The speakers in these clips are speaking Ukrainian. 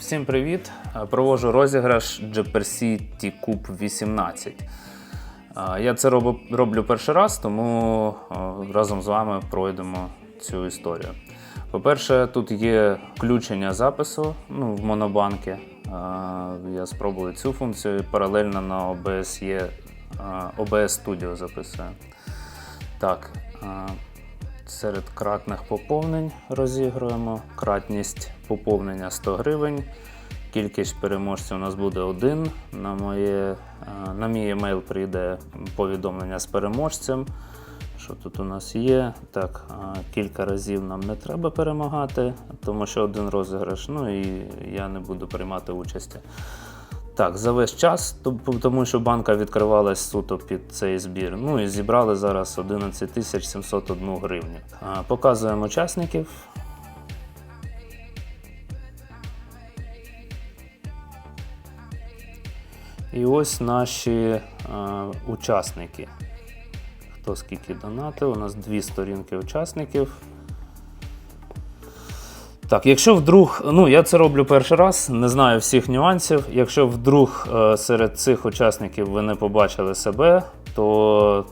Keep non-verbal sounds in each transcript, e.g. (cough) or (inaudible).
Всім привіт! Е, Проводжу розіграш GPRC T-Cube 18. Е, Я це роблю перший раз, тому е, разом з вами пройдемо цю історію. По-перше, тут є включення запису ну, в монобанки. Е, Я спробую цю функцію паралельно на OBS є OBS Studio записую. Так, серед кратних поповнень розігруємо. Кратність поповнення 100 гривень. Кількість переможців у нас буде один. На, моє, е, на мій емейл прийде повідомлення з переможцем. Що тут у нас є? Так, е, кілька разів нам не треба перемагати, тому що один розіграш, ну і я не буду приймати участі. Так, за весь час, тому що банка відкривалась суто під цей збір. Ну і зібрали зараз 11 тисяч 701 гривню. Показуємо учасників. І ось наші е, учасники. Хто скільки донатив? У нас дві сторінки учасників. Так, якщо вдруг, ну я це роблю перший раз, не знаю всіх нюансів. Якщо вдруг е, серед цих учасників ви не побачили себе, то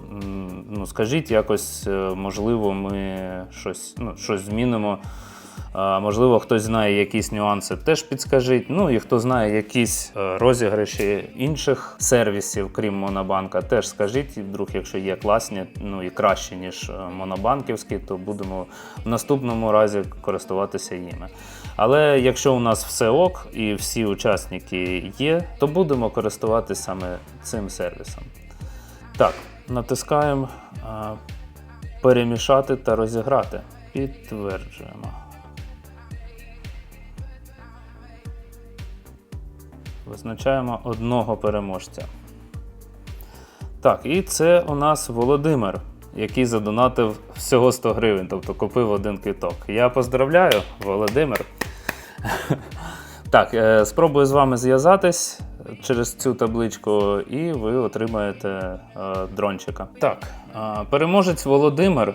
ну, скажіть якось, е, можливо, ми щось, ну, щось змінимо. Можливо, хтось знає якісь нюанси, теж підскажіть. Ну і хто знає якісь е, розіграші інших сервісів, крім Монобанка, теж скажіть. Вдруг, якщо є класні, ну і кращі, ніж е, монобанківські, то будемо в наступному разі користуватися їми. Але якщо у нас все ок і всі учасники є, то будемо користуватися саме цим сервісом. Так, натискаємо перемішати та розіграти. Підтверджуємо. Визначаємо одного переможця. Так, і це у нас Володимир, який задонатив всього 100 гривень, тобто купив один квіток. Я поздравляю, Володимир. (laughs) Так, е, спробую з вами зв'язатись через цю табличку, і ви отримаєте е, дрончика. Так, е, переможець Володимир.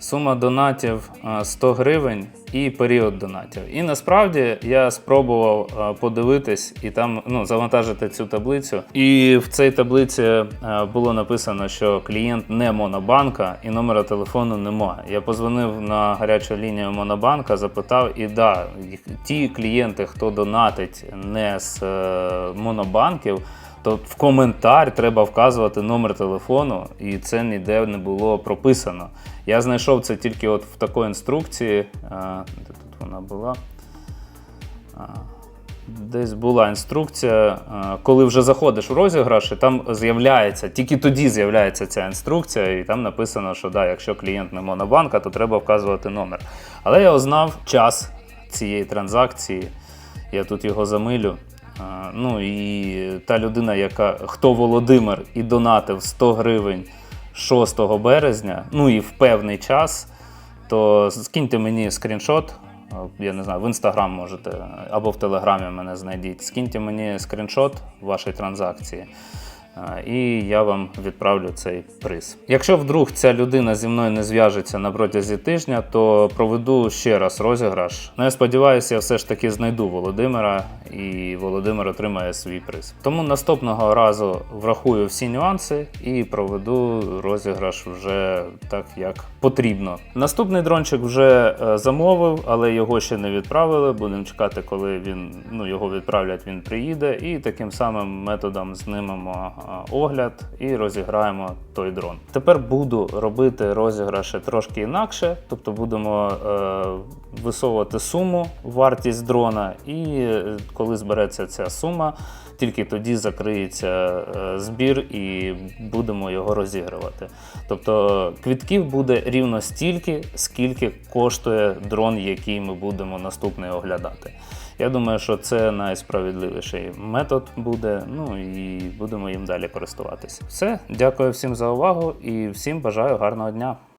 Сума донатів е, 100 гривень і період донатів. І насправді я спробував е, подивитись і там ну, завантажити цю таблицю. І в цій таблиці е, було написано, що клієнт не Монобанка і номера телефону немає. Я позвонив на гарячу лінію Монобанка, запитав, і да, ті клієнти, хто донатить не з е, монобанків. То в коментар треба вказувати номер телефону, і це ніде не було прописано. Я знайшов це тільки от в такій інструкції. Де тут вона була? Десь була інструкція, коли вже заходиш в розіграш, і там з'являється, тільки тоді з'являється ця інструкція, і там написано, що да, якщо клієнт не монобанка, то треба вказувати номер. Але я узнав час цієї транзакції, я тут його замилю. Ну і та людина, яка хто Володимир і донатив 100 гривень 6 березня, ну і в певний час, то скиньте мені скріншот. Я не знаю, в інстаграм можете або в телеграмі мене знайдіть. Скиньте мені скріншот вашої транзакції. І я вам відправлю цей приз. Якщо вдруг ця людина зі мною не зв'яжеться на протязі тижня, то проведу ще раз розіграш. Ну, я сподіваюся, я все ж таки знайду Володимира, і Володимир отримає свій приз. Тому наступного разу врахую всі нюанси і проведу розіграш вже так, як потрібно. Наступний дрончик вже е, замовив, але його ще не відправили. Будемо чекати, коли він ну його відправлять, він приїде, і таким самим методом знімемо е, огляд і розіграємо той дрон. Тепер буду робити розіграші трошки інакше, тобто будемо е, висовувати суму, вартість дрона, і е, коли збереться ця сума, тільки тоді закриється е, збір і будемо його розігрувати. Тобто квітків буде рівно стільки, скільки коштує дрон, який ми будемо наступний оглядати. Я думаю, що це найсправедливіший метод буде. Ну і будемо їм далі користуватися. Все, дякую всім за увагу і всім бажаю гарного дня.